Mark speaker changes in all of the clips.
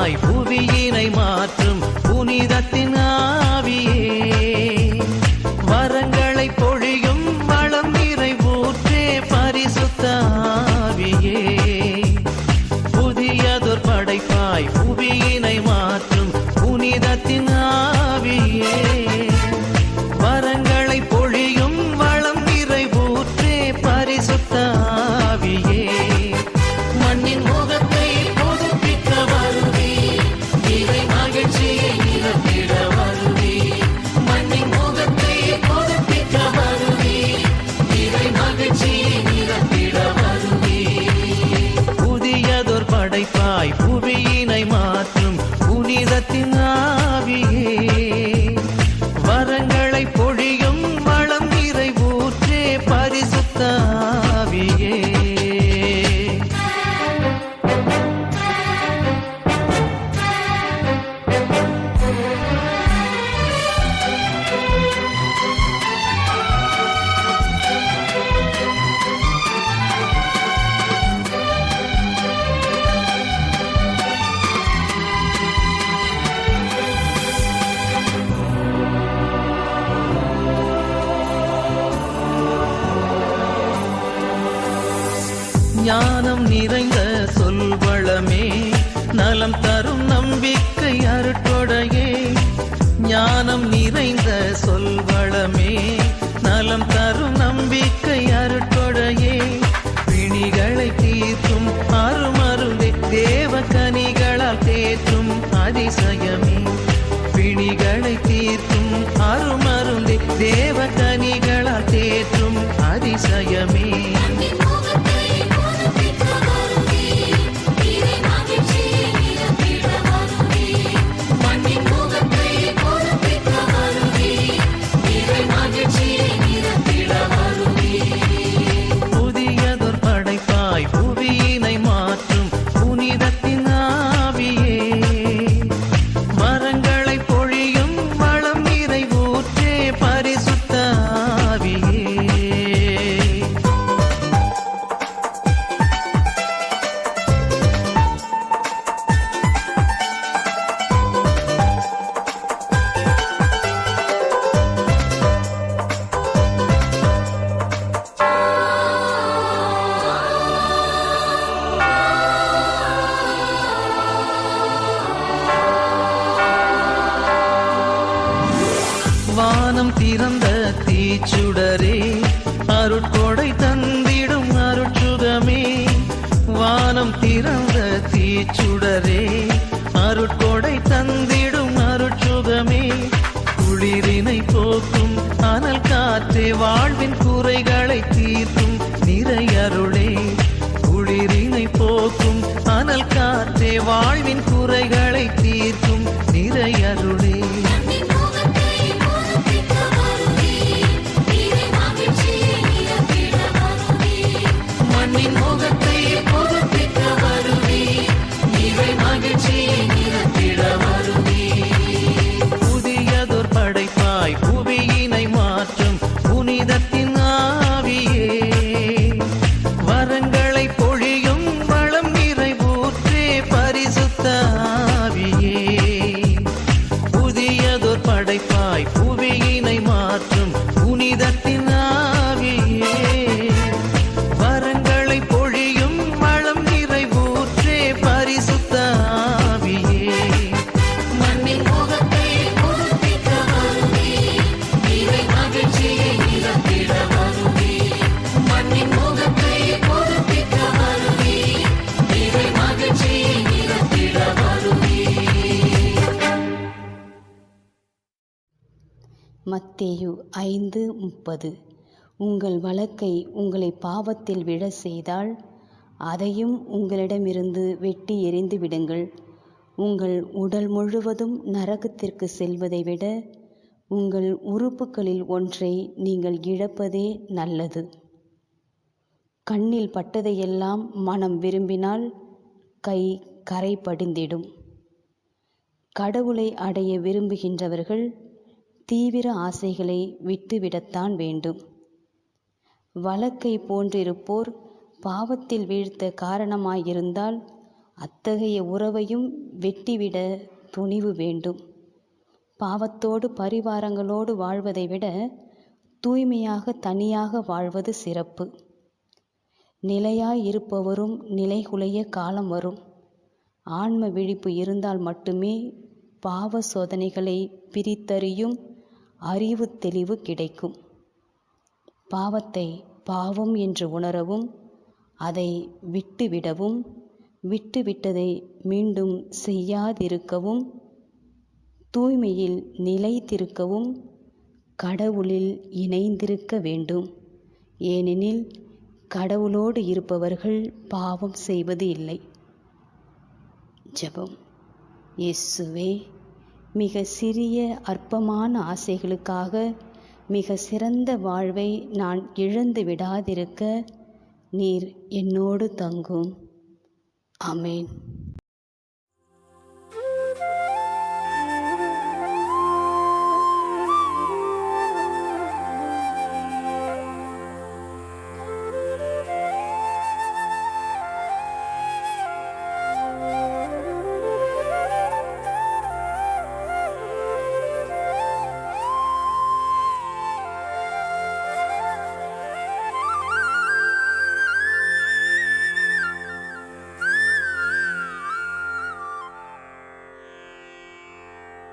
Speaker 1: படைப்பாய் புவியினை மாற்றும் புனிதத்தினால் ஞானம் நிறைந்த சொல்வளமே நலம் தரும் நம்பிக்கை அருட்டொடையே ஞானம் நிறைந்த சொல்வளமே நலம் தரும் நம்பிக்கை அருட்டொடையே பிணிகளை தீர்த்தும் அருமருந்தே தேவ கனிகளால் தேற்றும் அதிசயமே. பிணிகளை தீர்த்தும் அருமருந்தே தேவ கனிகளால் தேற்றும் அதிசயமே. சுடரே அருட்கொடை தந்திடும் அருட்சுகமே வானம் திறந்த தீச்சுடரே அருட்கொடை தந்திடும் அருட்சுகமே குளிரினை போக்கும் அனல் காற்றே வாழ்வின் குறைகளை தீர்க்கும் நிறையருளே குளிரினை போக்கும் அனல் காற்றே வாழ்வின் குறைகள்
Speaker 2: மத்தேயு ஐந்து முப்பது. உங்கள் வழக்கை உங்களை பாவத்தில் விழ செய்தால் அதையும் உங்களிடமிருந்து வெட்டி எறிந்து விடுங்கள். உங்கள் உடல் முழுவதும் நரகத்திற்கு செல்வதை விட உங்கள் உறுப்புகளில் ஒன்றை நீங்கள் இழப்பதே நல்லது. கண்ணில் பட்டதையெல்லாம் மனம் விரும்பினால் கை கரை படிந்திடும் கடவுளை அடைய விரும்புகின்றவர்கள் தீவிர ஆசைகளை விட்டுவிடத்தான் வேண்டும். வழக்கை போன்றிருப்போர் பாவத்தில் வீழ்த்த காரணமாயிருந்தால் அத்தகைய உறவையும் வெட்டிவிட துணிவு வேண்டும். பாவத்தோடு பரிவாரங்களோடு வாழ்வதை விட தூய்மையாக தனியாக வாழ்வது சிறப்பு. நிலையாயிருப்பவரும் நிலைகுலைய காலம் வரும். ஆன்ம விழிப்பு இருந்தால் மட்டுமே பாவ சோதனைகளை பிரித்தறியும் அறிவு தெளிவு கிடைக்கும். பாவத்தை பாவம் என்று உணரவும் அதை விட்டுவிடவும் விட்டுவிட்டதை மீண்டும் செய்யாதிருக்கவும் தூய்மையில் நிலைத்திருக்கவும் கடவுளில் இணைந்திருக்க வேண்டும். ஏனெனில் கடவுளோடு இருப்பவர்கள் பாவம் செய்வது இல்லை. ஜெபம். இயேசுவே மிக சிறிய அற்பமான ஆசைகளுக்காக மிக சிறந்த வாழ்வை நான் இழந்து விடாதிருக்க நீர் என்னோடு தங்கும். அமேன்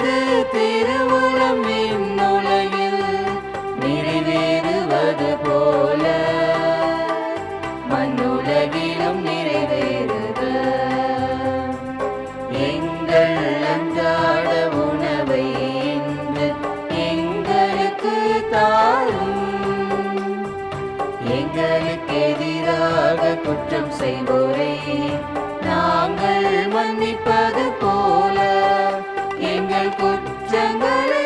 Speaker 3: உமது திருவுளம் jungle